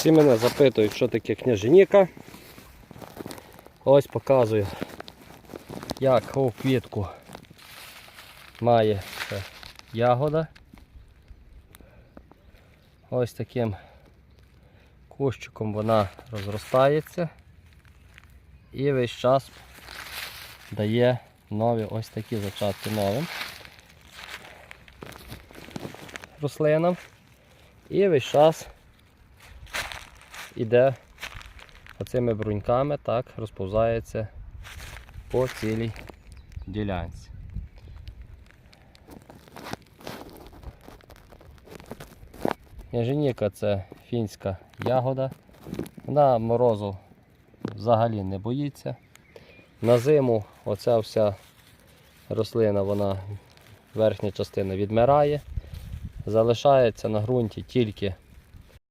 Всі мене запитують, що таке княженіка. Ось показую, як у квітку має ягода. Ось таким кущиком вона розростається і весь час дає нові ось такі зачатки новим рослинам. І весь час іде оцими бруньками, так, розповзається по цілій ділянці. Яженіка це фінська ягода. Вона морозу взагалі не боїться. На зиму оця вся рослина, вона верхня частина відмирає. Залишається на ґрунті тільки